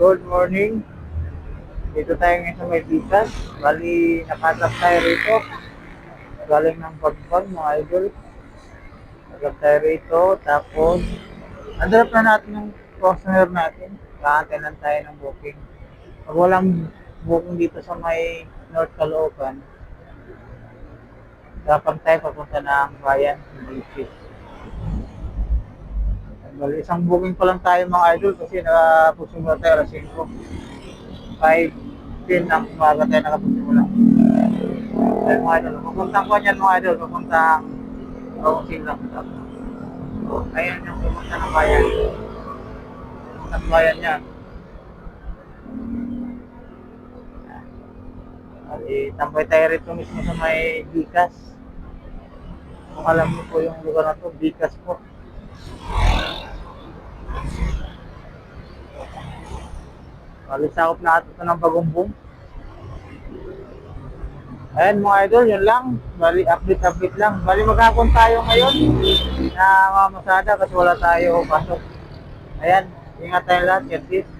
Good morning. Dito tayo ngayon sa may bitas. Bali, nakatap tayo rito. Galing ng pagbag, mga idol. Nakatap tayo rito. Tapos, androp na natin yung customer natin. Kakantay lang tayo ng booking. Pag walang booking dito sa may North Caloocan, dapat tayo papunta ng bayan, Beaches. Bali, isang booking pa lang tayo mga idol kasi nakapusimula tayo alas 5. 5 din ang umaga tayo nakapusimula. Ayun mga idol, papuntang ko niyan mga idol, papuntang Kausin lang. So, ayun yung pupunta ng bayan. Pupunta ng bayan niya. Bali, tambay tayo rito mismo sa may Bikas. Kung alam niyo po yung lugar na to, Bikas po. Bali, sakop na ito ng bagumbong. Ayan mga idol, yun lang. Bali, update-update lang. Bali, maghapon tayo ngayon na mamasada kasi wala tayo pasok. Ayan, ingat tayo lahat. Yan, peace.